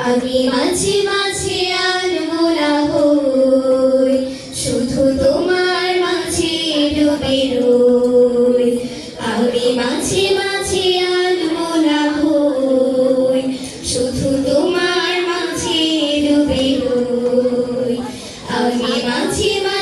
আমি মাঝে মাঝে আলমোলা হই শুধু তোমার মাঝে ডুবে রই। আমি মাঝে মাঝে আলমোলা হই শুধু তোমার মাঝে ডুবে রই। আমি মাঝে মাঝে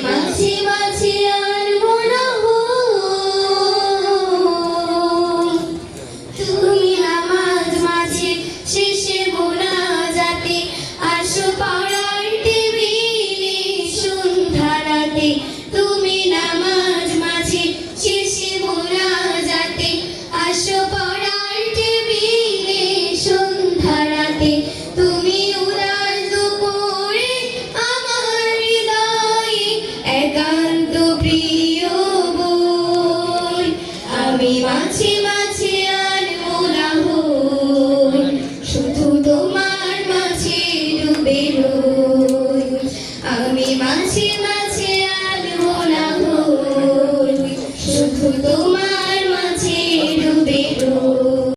萌新 to do